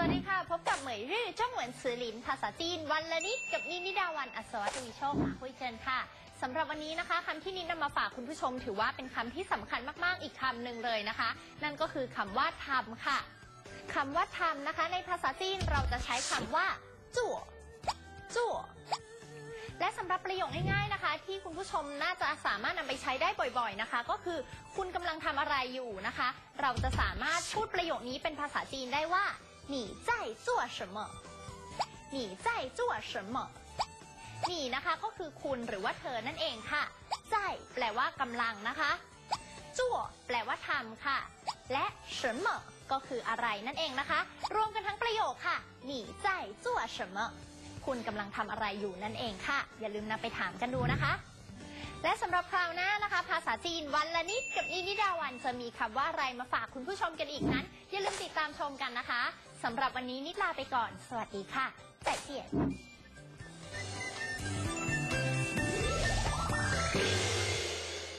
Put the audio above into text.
วัสดีค่ะ พบกับเหมยรื่อจ้องเหวินซือหลินภาษาจีน วันละนิดกับนินิดาวันอัศวทวีโชคค่ะคุยเชิญค่ะสำหรับวันนี้นะคะคำที่นิดนำมาฝากคุณผู้ชม ถือว่าเป็นคำที่สำคัญมากๆอีกคำหนึ่งเลยนะคะ นั่นก็คือคำว่าทำค่ะคำว่าทำนะคะ ในภาษาจีนเราจะใช้คำว่าจั่วจั่วและสำหรับประโยคง่ายๆนะคะ ที่คุณผู้ชมน่าจะสามารถนำไปใช้ได้บ่อยๆนะคะ ก็คือคุณกำลังทำอะไรอยู่นะคะ เราจะสามารถพูดประโยคนี้เป็นภาษาจีนได้ว่า 你在做什么你在做什么นี่นะคะก็คือคุณหรือว่าเธอนั่นเองค่ะใจแปลว่ากำลังนะคะจั่วแปลว่าทำค่ะ และเฉินเหมอก็คืออะไรนั่นเองนะคะ รวมกันทั้งประโยคค่ะหนีใจจั่วเฉินเหมอคุณกำลังทำอะไรอยู่นั่นเองค่ะ อย่าลืมนำไปถามกันดูนะคะ และสำหรับคราวหน้านะคะ ภาษาจีนวันละนิดกับนินิดาวันจะมีคำว่าอะไรมาฝากคุณผู้ชมกันอีกนั้น อย่าลืมติดตามชมกันนะคะสำหรับวันนี้นิดลาไปก่อน สวัสดีค่ะไจเตีย